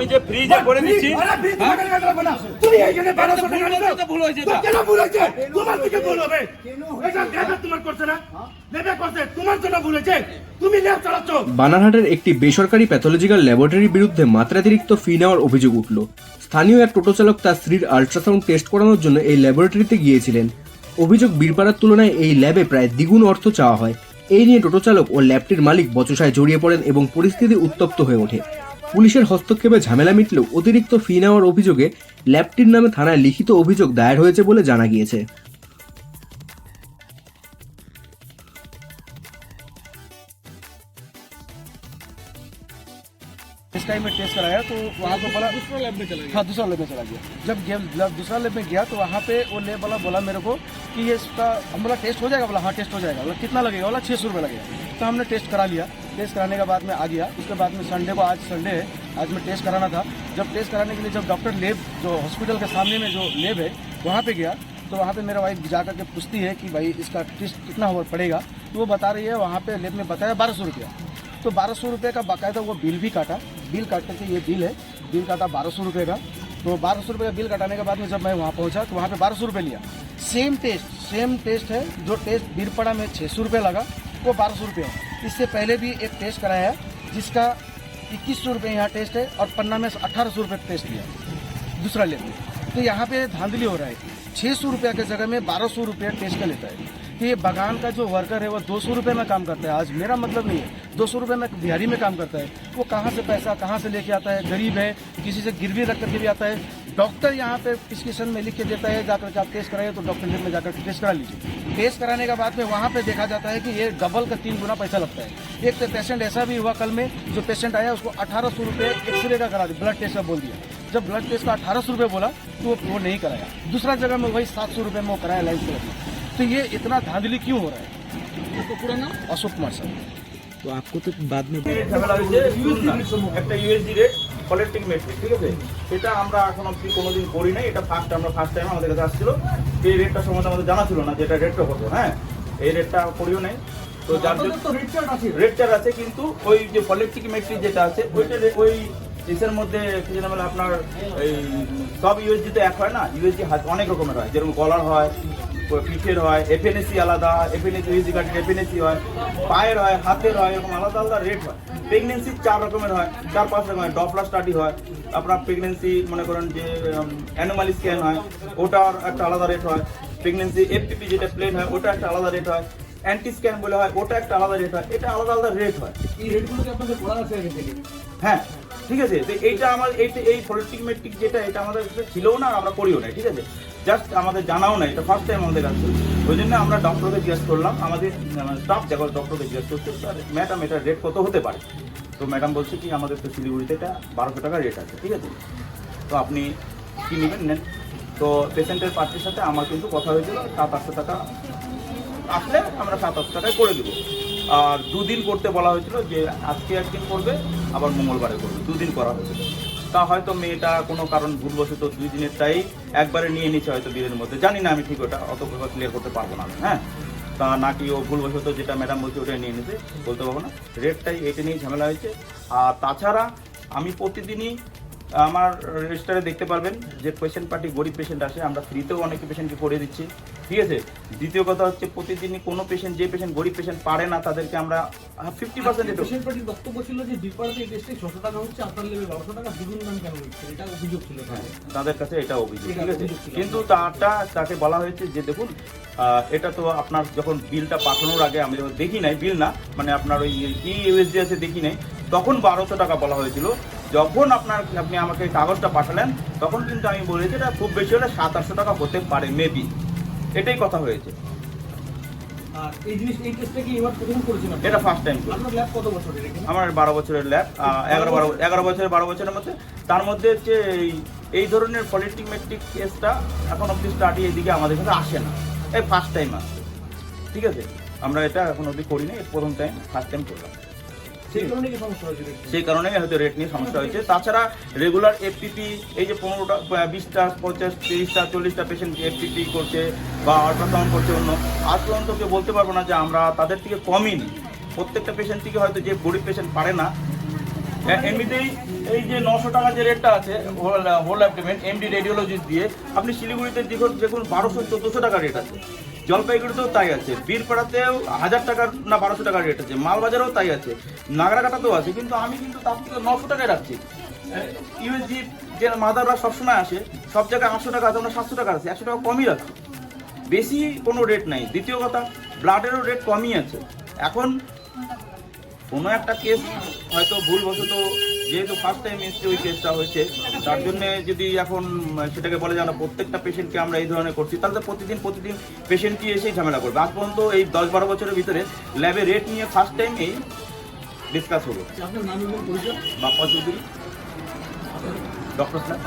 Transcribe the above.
আমি যে ফ্রিজে করে দিচ্ছি আরে ফ্রি তোমার কাছে রাখব না। তুমি এইখানে বারোশো টাকা নিলে তো ভুল হয়েছে কেন ভুল হয়েছে? তোমার থেকে ভুল হবে। এটা লেবে তোমার করছে না? লেবে করছে, তোমার জন্য ভুল হয়েছে। তুমি লেব চালাচ্ছ। বানারহাটের একটি বেসরকারি প্যাথোলজিক্যাল ল্যাবরেটরির বিরুদ্ধে মাত্রাতিরিক্ত ফি নেওয়ার অভিযোগ উঠল স্থানীয় এক টোটো চালক তার স্ত্রীর আল্ট্রাসাউন্ড টেস্ট করানোর জন্য এই ল্যাবরেটরিতে গিয়েছিলেন অভিযোগ বীরপাড়ার তুলনায় এই ল্যাবে প্রায় দ্বিগুণ অর্থ চাওয়া হয় এই নিয়ে টোটো চালক ও ল্যাবটির মালিক বচসায় জড়িয়ে পড়েন এবং পরিস্থিতি উত্তপ্ত হয়ে ওঠে পুলিশের হস্তক্ষেপে ঝামেলা মিটলেও অতিরিক্ত ফি নেওয়ার অভিযোগে ল্যাবটির নামে থানায় লিখিত অভিযোগ দায়ের হয়েছে বলে জানা গিয়েছে इस टाइम में टेस्ट कराया तो वहाँ को बोला दूसरा लैब में चला गया हाँ दूसरा लैब में चला गया जब गेम जब दूसरा लैब में गया तो वहाँ पे वो लैब वाला बोला मेरे को कि ये इसका हम बोला टेस्ट हो जाएगा बोला हाँ टेस्ट हो जाएगा बोला कितना लगेगा बोला छः सौ रुपये लगेगा तो हमने टेस्ट करा लिया टेस्ट कराने के बाद में आ गया। उसके बाद में संडे को आज संडे है। आज मैं टेस्ट कराना था। जब टेस्ट कराने के लिए जब डॉक्टर लेब, जो हॉस्पिटल के सामने में जो लेब है, वहाँ पे गया तो वहाँ पे मेरा वाइफ जा करके पूछती है कि भाई इसका टेस्ट कितना हुआ, पड़ेगा? तो वो बता रही है, वहाँ पे लेब में बताया बारह सौ रुपया। तो बारह सौ रुपये का बाकायदा वो बिल भी काटा। बिल काट करके ये बिल है। बिल काटा बारह सौ रुपये का। तो बारह सौ रुपये का बिल कटाने के बाद में जब मैं वहाँ पहुँचा तो वहाँ पर बारह सौ रुपये लिया। सेम टेस्ट सेम टेस्ट है। जो टेस्ट बीरपड़ा में छः सौ रुपये लगा, वो बारह सौ रुपये है। इससे पहले भी एक टेस्ट कराया है, जिसका इक्कीस सौ रुपये यहाँ टेस्ट है और पन्ना में अठारह सौ रुपये टेस्ट लिया दूसरा लेवल तो यहाँ पे धांधली हो रहा है। छः सौ रुपये की जगह में बारह सौ रुपये टेस्ट का लेता है। तो ये बगान का जो वर्कर है, वो दो सौ रुपये में काम करता है। आज मेरा मतलब नहीं है। दो सौ रुपये में बिहारी में काम करता है। वो कहाँ से पैसा, कहाँ से लेके आता है? गरीब है, किसी से गिरवी रख करके भी आता है। डॉक्टर यहाँ पे प्रिस्क्रिप्शन में लिख के देता है जाकर आप टेस्ट कराइए तो डॉक्टर लेब में जाकर टेस्ट करा लीजिए। टेस्ट कराने के बाद में वहाँ पे देखा जाता है कि ये डबल का तीन गुना पैसा लगता है। एक तो पेशेंट ऐसा भी हुआ कल में जो पेशेंट आया उसको अठारह सौ रुपये एक्सरे का करा दिया ब्लड टेस्ट का बोल दिया। जब ब्लड टेस्ट का अठारह सौ रुपये बोला तो वो वो नहीं कराया। दूसरा जगह में वही सात सौ रुपये में वो कराया लाइफ तो ये इतना धांधली क्यों हो रहा है? अशोक कुमार सर। तो आपको तो बाद में ঝামেলা হয়েছে শুনুন না, একটা ইউএসডি রেট কলেক্টিং মেট্রিক ঠিক আছে এটা আমরা এখন অব্দি কোনোদিন করি নাই এটা ফার্স্ট আমরা ফার্স্ট টাইম আমাদের কাছে আসছিল এই রেটটা সম্বন্ধে আমাদের জানা ছিল না যে এটা রেটটা কত হ্যাঁ এই রেটটা করিও নাই তো যার রেট চার্ট আছে কিন্তু ওই যে কলেক্টিং মেট্রিক যেটা আছে ওইটা রে- ওই ইসের মধ্যে কি যেন বলে আপনার এই সব ইউএসডি তো এক হয় না ইউএসডি অনেক রকমের হয় যেরকম কলার হয় পিঠের হয় এফএনএসি আলাদা এফএনএসি ইউএসডি কার্ডের এফএনএসি হয় পায়ের হয় হাতের হয় এরকম আলাদা আলাদা রেট হয়। প্রেগনেন্সি চার রকমের হয় চার পাঁচ রকমের ডপলার স্টাডি হয় আপনার প্রেগনেন্সি মনে করেন যে অ্যানোমালি স্ক্যান হয় ওটার একটা আলাদা রেট হয়। প্রেগনেন্সি এফপিপি যেটা প্লেন হয় ওটা একটা আলাদা রেট হয়। অ্যান্টি স্ক্যান বলে হয় ওটা একটা আলাদা রেট হয়। এটা আলাদা আলাদা রেট হয়। এই রেটগুলো কি আপনাদের পড়া আছে হ্যাঁ ঠিক আছে। তো এইটা আমার এই পলিটিক মেট্রিক যেটা এটা আমাদের ছিলও না আমরা করিও না ঠিক আছে? জাস্ট আমাদের জানাও না এটা ফার্স্ট টাইম আমাদের কাছে ওই জন্য আমরা ডক্টরকে জিজ্ঞেস করলাম, আমাদের স্টাফ যখন ডক্টরকে জিজ্ঞেস করছে স্যার ম্যাডাম এটার রেট কত হতে পারে? তো ম্যাডাম বলছে কি, আমাদের তো শিলিগুড়িতে এটা বারোশো টাকা রেট আছে, ঠিক আছে? তো আপনি কি নেবেন, নেন। তো পেশেন্টের পার্টির সাথে আমার কিন্তু কথা হয়েছিল, সাত আটশো টাকা আসলে আমরা সাত আটশো টাকায় করে দেবো। আর দুদিন করতে বলা হয়েছিল যে আজকে একদিন করবে, আবার মঙ্গলবারে করবে, দুদিন করা হয়েছিল। তা হয়তো মেয়েটা কোনো কারণ ভুলবশত দুই দিনের তাই একবারে নিয়ে নিচ্ছে হয়তো বিয়ের মধ্যে। জানি না আমি ঠিক ওটা, অত ক্লিয়ার করতে পারব না হ্যাঁ? তা নাকি ও ভুলবশত যেটা ম্যাডাম বলছে ওটা নিয়ে নিতে বলতে পারব না। রেটটাই এটা নিয়েই ঝামেলা হয়েছে। আর তাছাড়া আমি প্রতিদিনই আমার রেজিস্টারে দেখতে পারবেন যে পেশেন্ট পার্টি গরিব পেশেন্ট আসে আমরা ফ্রিতেও অনেক পেশেন্টকে করে দিচ্ছি। ঠিক আছে? দ্বিতীয় কথা হচ্ছে প্রতিদিনই কোনো পেশেন্ট যে পেশেন্ট গরিব পেশেন্ট পারে না তাদেরকে আমরা ফিফটি পার্সেন্ট পেশেন্ট পার্টির বক্তব্য ছিল যে টেস্টে ছশো টাকা হচ্ছে আপনার লেভেল বারোশো টাকা দ্বিগুণ দাম কেন হচ্ছে? এটা অভিযোগ ছিল তাদের। তাদের কাছে এটা অভিযোগ ঠিক আছে? কিন্তু তারটা তাকে বলা হয়েছে যে দেখুন এটা তো আপনার যখন বিলটা পাঠানোর আগে আমি যখন দেখি নাই বিল না মানে আপনার ওই কি ইউএসডি আছে দেখি নাই তখন বারোশো টাকা বলা হয়েছিল। যখন আপনার আপনি আমাকে কাগজটা পাঠালেন তখন কিন্তু আমি বলেছি এটা খুব বেশি হলে সাত আটশো টাকা হতে পারে মেবি এটাই কথা হয়েছে। এই জিনিস এই টেস্টটা কি এবার প্রথম আপনি? এটা ফার্স্ট টাইম আপনার ল্যাব কত বছরের আমার বারো বছরের ল্যাব এগারো বারো এগারো বছরের বারো বছরের মধ্যে। তার মধ্যে হচ্ছে এই এই ধরনের পলিটিক মেট্রিক কেসটা এখন অব্দি স্টাডি এদিকে আমাদের কাছে আসে না। এই ফার্স্ট টাইম আসছে। ঠিক আছে? আমরা এটা এখন অব্দি করিনি প্রথম টাইম ফার্স্ট টাইম করলাম। সেই কারণে হয়তো রেট নিয়ে সমস্যা হয়েছে। তাছাড়া রেগুলার এফপিপি এই যে পনেরোটা বিশটা পঞ্চাশ তিরিশটা চল্লিশটা পেশেন্ট এফপিপি করছে বা আল্ট্রাসাউন্ড করছে অন্য। আজ পর্যন্ত কেউ বলতে পারব না যে আমরা তাদের থেকে কমই নিই প্রত্যেকটা পেশেন্ট থেকে হয়তো যে গরিব পেশেন্ট পারে না এমনিতেই এই যে নশো টাকা যে রেটটা আছে হোল অ্যাবডোমেন এমডি রেডিওলজিস্ট দিয়ে, আপনি শিলিগুড়িতে দেখুন দেখুন বারোশো, চোদ্দোশো টাকা রেট আছে। জলপাইগুড়িতেও তাই আছে, বীরপাড়াতেও হাজার টাকার না বারোশো টাকার রেট আছে, মালবাজারেও তাই আছে, নাগরাকাটাতেও আছে, কিন্তু আমি কিন্তু তার থেকে নশো টাকায় রাখছি। ইউএসজি যে মাদাররা সবসময় আসে, সব জায়গায় আটশো টাকা আছে, আমরা সাতশো টাকা আছে একশো টাকা কমই রাখছি। বেশি কোনো রেট নাই। দ্বিতীয় কথা ব্লাডেরও রেট কমই আছে। এখন কোনো একটা কেস হয়তো ভুলবশত যেহেতু ফার্স্ট টাইম এসছে ওই কেসটা হয়েছে। তার জন্য যদি এখন সেটাকে বলে যে প্রত্যেকটা পেশেন্টকে আমরা এই ধরনের করছি তাহলে তো প্রতিদিন প্রতিদিন পেশেন্টই এসেই ঝামেলা করবে। আজ পর্যন্ত এই দশ বারো বছরের ভিতরে ল্যাবে রেট নিয়ে ফার্স্ট টাইম এই ডিসকাস হলো। পরিচয়? বাপ্পা চৌধুরী। Doctor sir